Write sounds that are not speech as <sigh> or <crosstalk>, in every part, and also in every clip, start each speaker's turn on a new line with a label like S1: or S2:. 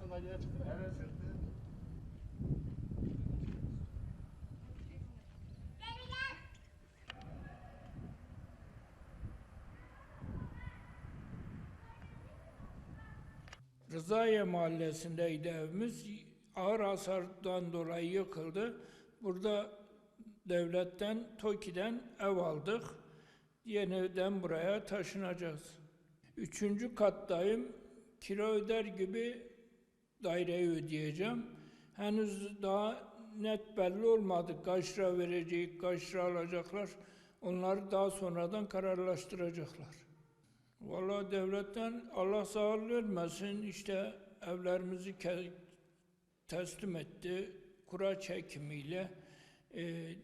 S1: sandalye çıktı. Evet çıktı.
S2: Rızaiye mahallesindeydi evimiz. Ağır hasardan dolayı yıkıldı. Burada devletten, TOKİ'den ev aldık. Yeniden buraya taşınacağız. Üçüncü kattayım. Kira öder gibi daireyi ödeyeceğim. Henüz daha net belli olmadı. Kaç lira verecek, kaç lira alacaklar. Onları daha sonradan kararlaştıracaklar. Vallahi devletten Allah sağlık vermesin işte evlerimizi teslim etti kura çekimiyle. Ee,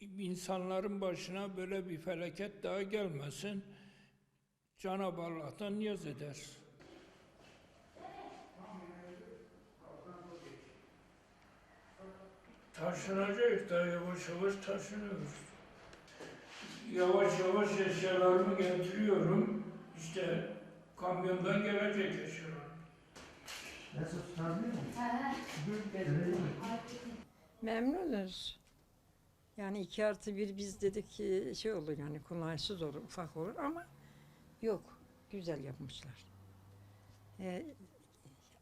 S2: insanların başına böyle bir felaket daha gelmesin. Cenab-ı Allah'tan niyaz eder. Taşınacak da yavaş yavaş taşınıyoruz. Yavaş yavaş eşyalarımı getiriyorum. İşte kamyondan gelecek eşyalar.
S1: Nasıl tutabiliyor musun?
S3: Memnunuz. Yani iki artı bir biz dedik ki şey olur yani kolaysız olur, ufak olur ama yok. Güzel yapmışlar. Ee,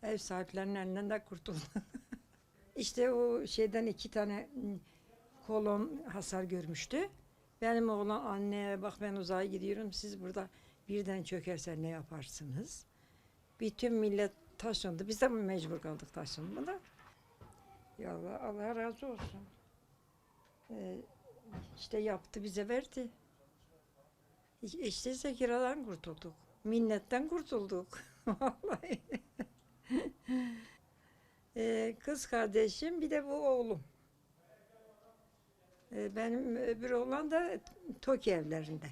S3: ev sahiplerinin elinden de kurtulduk. <laughs> işte o şeyden iki tane m, kolon hasar görmüştü. Benim oğlan anne bak ben uzaya gidiyorum siz burada birden çökerse ne yaparsınız? Bütün millet taşındı. Biz de mecbur kaldık taşınmada. Ya Allah, Allah razı olsun. Ee, işte yaptı bize verdi. İşte kiradan kurtulduk. Minnetten kurtulduk. <laughs> Vallahi. Ee, kız kardeşim bir de bu oğlum. Ee, benim öbür oğlan da TOKİ evlerinde.